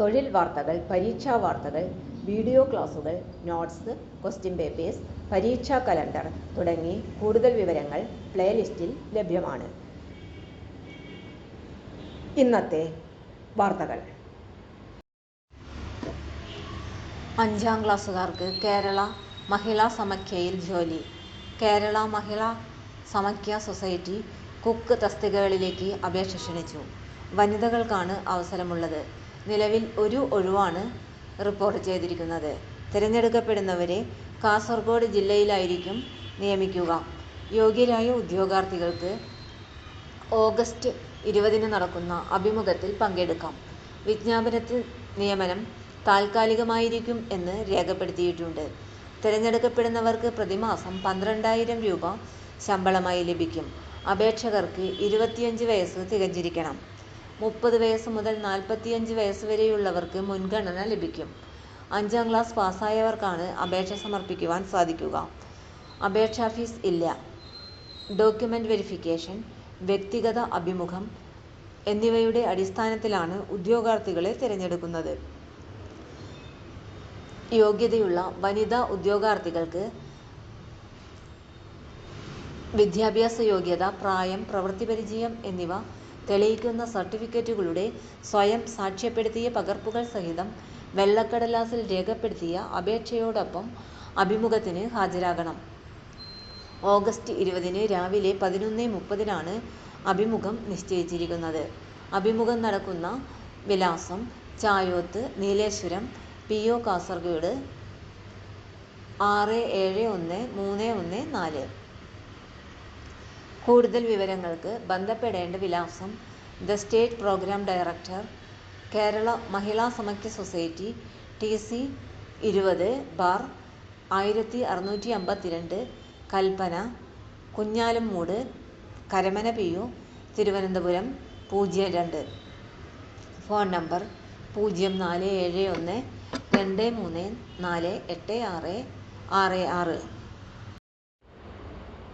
തൊഴിൽ വാർത്തകൾ പരീക്ഷാ വാർത്തകൾ വീഡിയോ ക്ലാസുകൾ നോട്ട്സ് ക്വസ്റ്റ്യൻ പേപ്പേഴ്സ് പരീക്ഷാ കലണ്ടർ തുടങ്ങി കൂടുതൽ വിവരങ്ങൾ പ്ലേലിസ്റ്റിൽ ലഭ്യമാണ്. ഇന്നത്തെ വാർത്തകൾ. അഞ്ചാം ക്ലാസ്സുകാർക്ക് കേരള മഹിളാ സമഖ്യയിൽ ജോലി. കേരള മഹിളാ സമഖ്യ സൊസൈറ്റി കുക്ക് തസ്തികകളിലേക്ക് അപേക്ഷ ക്ഷണിച്ചു. വനിതകൾക്കാണ് അവസരമുള്ളത്. നിലവിൽ ഒരു ഒഴിവാണ് റിപ്പോർട്ട് ചെയ്തിരിക്കുന്നത്. തിരഞ്ഞെടുക്കപ്പെടുന്നവരെ കാസർഗോഡ് ജില്ലയിലായിരിക്കും നിയമിക്കുക. യോഗ്യരായ ഉദ്യോഗാർത്ഥികൾക്ക് ഓഗസ്റ്റ് ഇരുപതിന് നടക്കുന്ന അഭിമുഖത്തിൽ പങ്കെടുക്കാം. വിജ്ഞാപനത്തിൽ നിയമനം താൽക്കാലികമായിരിക്കും എന്ന് രേഖപ്പെടുത്തിയിട്ടുണ്ട്. തിരഞ്ഞെടുക്കപ്പെടുന്നവർക്ക് പ്രതിമാസം പന്ത്രണ്ടായിരം രൂപ ശമ്പളമായി ലഭിക്കും. അപേക്ഷകർക്ക് ഇരുപത്തിയഞ്ച് വയസ്സ് തികഞ്ഞിരിക്കണം. മുപ്പത് വയസ്സ് മുതൽ നാൽപ്പത്തിയഞ്ച് വയസ്സ് വരെയുള്ളവർക്ക് മുൻഗണന ലഭിക്കും. അഞ്ചാം ക്ലാസ് പാസ്സായവർക്കാണ് അപേക്ഷ സമർപ്പിക്കുവാൻ സാധിക്കുക. അപേക്ഷാ ഫീസ് ഇല്ല. ഡോക്യുമെന്റ് വെരിഫിക്കേഷൻ വ്യക്തിഗത അഭിമുഖം എന്നിവയുടെ അടിസ്ഥാനത്തിലാണ് ഉദ്യോഗാർത്ഥികളെ തിരഞ്ഞെടുക്കുന്നത്. യോഗ്യതയുള്ള വനിതാ ഉദ്യോഗാർത്ഥികൾക്ക് വിദ്യാഭ്യാസ യോഗ്യത പ്രായം പ്രവൃത്തിപരിചയം എന്നിവ തെളിയിക്കുന്ന സർട്ടിഫിക്കറ്റുകളുടെ സ്വയം സാക്ഷ്യപ്പെടുത്തിയ പകർപ്പുകൾ സഹിതം വെള്ളക്കടലാസിൽ രേഖപ്പെടുത്തിയ അപേക്ഷയോടൊപ്പം അഭിമുഖത്തിന് ഹാജരാകണം. ഓഗസ്റ്റ് ഇരുപതിന് രാവിലെ പതിനൊന്ന് മുപ്പതിനാണ് അഭിമുഖം നിശ്ചയിച്ചിരിക്കുന്നത്. അഭിമുഖം നടക്കുന്ന വിലാസം ചായോത്ത് നീലേശ്വരം പി ഒ കാസർഗോഡ് ആറ് ഏഴ് ഒന്ന് മൂന്ന് ഒന്ന് നാല്. കൂടുതൽ വിവരങ്ങൾക്ക് ബന്ധപ്പെടേണ്ട വിലാസം the state programme director Kerala Mahila Samakhya society T C ഇരുപത് ബാർ ആയിരത്തി അറുന്നൂറ്റി അമ്പത്തിരണ്ട് കൽപ്പന കുഞ്ഞാലുംമൂട് കരമന പി യു തിരുവനന്തപുരം പൂജ്യം രണ്ട്. ഫോൺ നമ്പർ പൂജ്യം നാല് ഏഴ് ഒന്ന് രണ്ട് മൂന്ന് നാല് എട്ട് ആറ് ആറ് ആറ്.